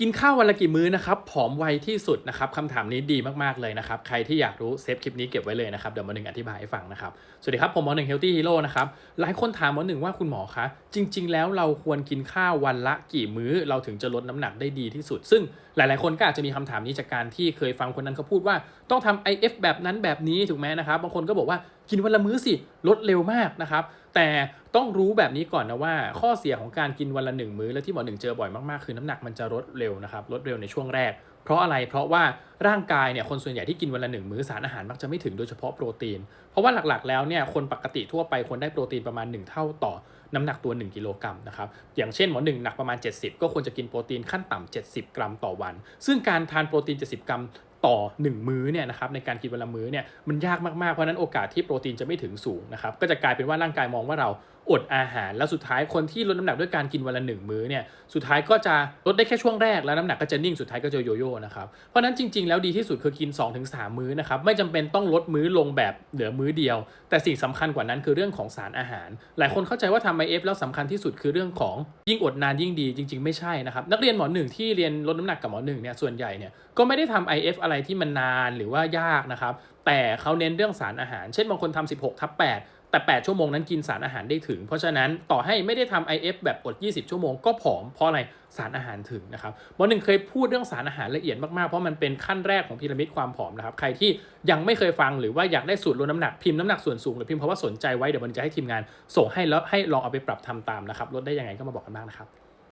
กินข้าววันละกี่มื้อนะครับ ผอมไวที่สุดนะครับคำถามนี้ดีมากๆเลยนะครับ ใครที่อยากรู้เซฟคลิปนี้เก็บไว้เลยนะครับ เดี๋ยวหมอหนึ่งอธิบายให้ฟังนะครับ สวัสดีครับ ผมหมอหนึ่งเฮลตี้ฮีโร่นะครับ หลายคนถามหมอหนึ่งว่าคุณหมอคะ จริง ๆ แล้วเราควรกินข้าววันละกี่มื้อ เราถึงจะลดน้ำหนักได้ดีที่สุด ซึ่งหลาย ๆ คนก็อาจจะมีคำถามนี้จากการที่เคยฟังคนนั้นเขาพูดว่า ต้องทำ IF แบบนั้นแบบนี้ถูกไหมนะครับ บางคนก็บอกว่า กินวันละมื้อสิลดเร็วมากนะครับ แต่ต้องรู้แบบนี้ก่อนนะว่า ข้อเสียของการกินวันละหนึ่งมื้อและที่หมอหนึ่งเจอบ่อยมากๆคือน้ำหนักมันจะลดเร็วนะครับลดเร็วในช่วงแรก เพราะอะไรเพราะว่าร่างกายเนี่ยคนส่วนใหญ่ที่กินวันละหนึ่งมื้อสารอาหารมักจะไม่ถึงโดยเฉพาะโปรตีน เพราะว่าหลักๆแล้วเนี่ยคนปกติทั่วไปควรได้โปรตีนประมาณ 1 เท่าต่อน้ำหนักตัว 1 กิโลกรัมนะครับ อย่างเช่นหมอหนึ่งหนักประมาณ 70 ก็ควรจะกินโปรตีนขั้นต่ำ70 กรัมต่อวัน ซึ่งการทานโปรตีน 70 กรัม ต่อ 1 มื้อเนี่ยนะครับในการกินวันละมื้อเนี่ยมันยากมากๆ เพราะฉะนั้นโอกาสที่โปรตีนจะไม่ถึงสูงนะครับก็จะกลายเป็นว่าร่างกายมองว่าเรา อดอาหาร แล้วสุดท้ายคนที่ลดน้ำหนักด้วยการกินวันละหนึ่งมื้อเนี่ยสุดท้ายก็จะลดได้แค่ช่วงแรกแล้วน้ำหนักก็จะนิ่งสุดท้ายก็จะโยโย่นะครับเพราะนั้นจริง ๆแล้วดีที่สุดคือกิน 2-3 มื้อนะครับไม่จำเป็นต้องลดมื้อลงแบบเหลือมื้อเดียว แต่สิ่งสำคัญกว่านั้นคือเรื่องของสารอาหาร หลายคนเข้าใจว่าทำไอเอฟแล้วสำคัญที่สุดคือเรื่องของยิ่งอดนานยิ่งดีจริง ๆ ไม่ใช่นะครับนักเรียนหมอหนึ่งที่เรียนลดน้ำหนักกับหมอหนึ่งเนี่ยส่วนใหญ่เนี่ยก็ไม่ได้ทำ IF อะไรที่มันนานหรือว่ายากนะครับแต่เขาเน้นเรื่องสารอาหาร เช่นบางคนทำ16ทับ8แต่ 8 ชั่วโมงนั้นกินสารอาหารได้ถึง เพราะฉะนั้นต่อให้ไม่ได้ทำ IF แบบอด 20 ชั่วโมงก็ผอมเพราะอะไรสารอาหารถึงนะครับหมอหนึ่งเคยพูดเรื่องสารอาหารละเอียดมากๆ เพราะมันเป็นขั้นแรกของพีระมิดความผอมนะครับ ใครที่ยังไม่เคยฟังหรือว่าอยากได้สูตรลดน้ำหนักพิมพ์น้ำหนักส่วนสูงหรือพิมพ์เพราะว่าสนใจไว้เดี๋ยวมันจะให้ทีมงานส่งให้แล้วให้ลองเอาไปปรับทำตามนะครับลดได้ยังไงก็มาบอกกันบ้างนะครับ